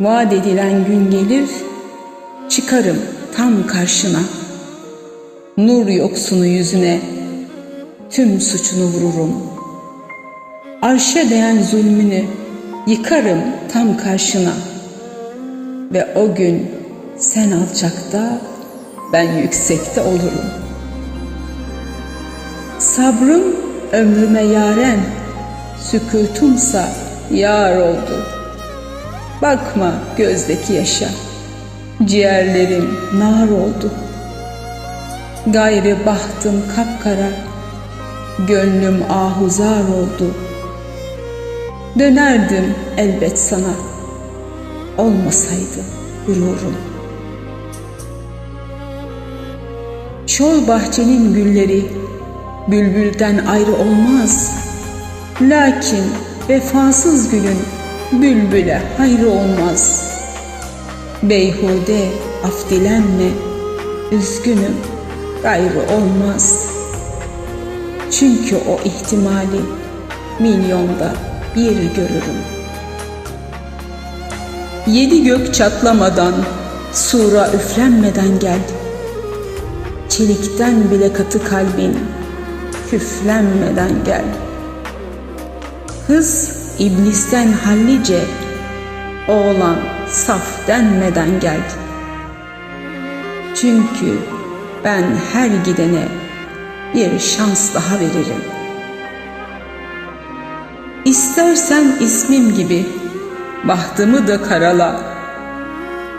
Vaat edilen gün gelir, çıkarım tam karşına. Nur yoksunu yüzüne, tüm suçunu vururum. Arşa değen zulmünü yıkarım tam karşına. Ve o gün sen alçakta, ben yüksekte olurum. Sabrım ömrüme yaren, sükutumsa yar oldu. Bakma gözdeki yaşa, ciğerlerim nar oldu. Gayrı bahtım kapkara, gönlüm ahuzar oldu. Dönerdim elbet sana, olmasaydı gururum. Çol bahçenin gülleri bülbülden ayrı olmaz. Lakin vefasız gülün bülbüle hayrı olmaz. Beyhude af dilenme, üzgünüm gayrı olmaz. Çünkü o ihtimali milyonda bir görürüm. Yedi gök çatlamadan, sura üflenmeden gel. Çelikten bile katı kalbin küflenmeden gel. Hız iblisten hallice, oğlan saf denmeden gel. Çünkü ben her gidene bir şans daha veririm. İstersen ismim gibi bahtımı da karala.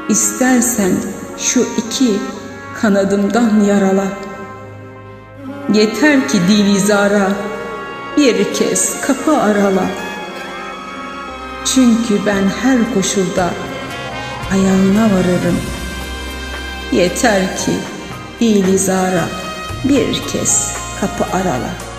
İstersen şu iki kanadımdan yarala. Yeter ki dilizara bir kez kapı arala. Çünkü ben her koşulda ayağına varırım. Yeter ki dilizara bir kez kapı arala.''